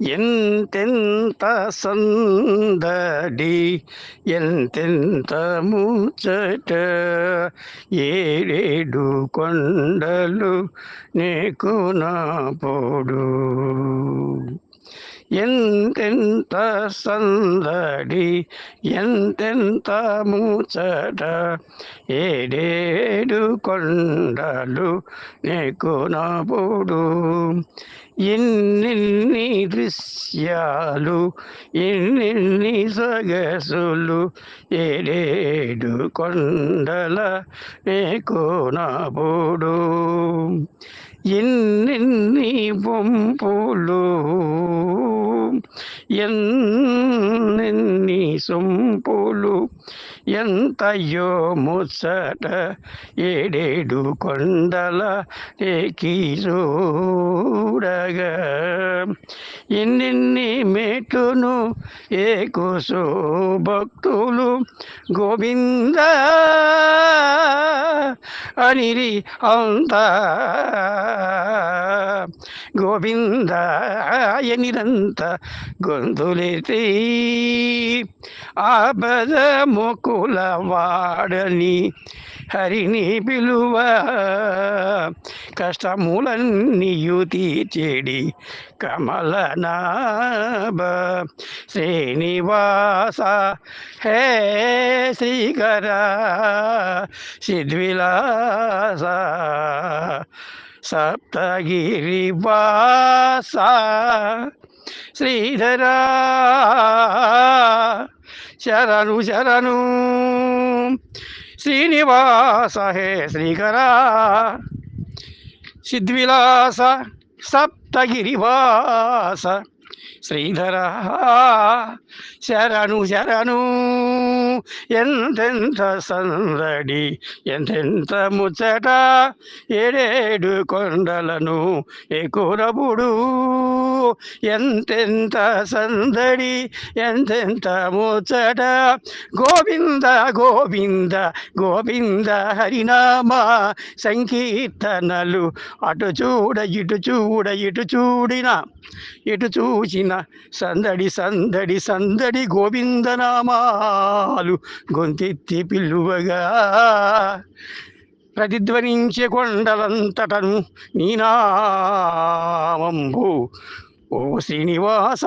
ఎంతెంత సందడి ఎంతెంత ముచ్చట ఏడేడు కొండలు నీకు నా పొడు. ఎంతెంత సందడి ఎంతెంత ముచ్చట ఏడేడు కొండలు నీకు నాపుడు. దృశ్యాలు ఎన్నిన్ని సగసులు ఏడేడు కొండల నీకు నాపుడు. ఎన్నెన్ని బొంపులు ఎన్నెన్ని సొంపులు ఎంతయో ముచ్చట ఏడేడు కొండల ఏకి చూడగా ఎన్నెన్ని మెట్లును ఏకుసు భక్తులు గోవింద అనిరి అంతా గోవింద నిరంత గొంతులెత్తి ఆపద మొక్కుల వాడని హరిని పిలువ కష్టములన్నీయు తీర్చేడి కమలనాభ శ్రీనివాస హే శ్రీకర సిద్విలాస సప్తగిరివాస శ్రీధరా శరణు శరణు శ్రీనివాస హే శ్రీకరా సిద్విలాస సప్తగిరివాస శ్రీధర శరణు శరణు. ఎంతెంత సందడి ఎంతెంత ముచ్చట. ఏడేడు కొండలను ఎకురబుడు ఎంతెంత సందడి ఎంతెంత ముచ్చట గోవింద గోవింద గోవింద హరినామ సంకీర్తనలు అటు చూడ ఇటు చూడ ఇటు చూడిన ఎటు చూసిన సందడి సందడి సందడి గోవిందనామాలు గొంతెత్తి పిల్లువగా ప్రతిధ్వనించే కొండలంతటను నీనామంబు ఓ శ్రీనివాస!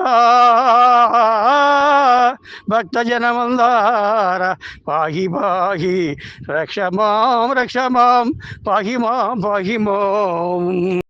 భక్తజనమందార! పాహి పాహి! రక్షమాం రక్షమాం పాహి మాం పాహి మాం!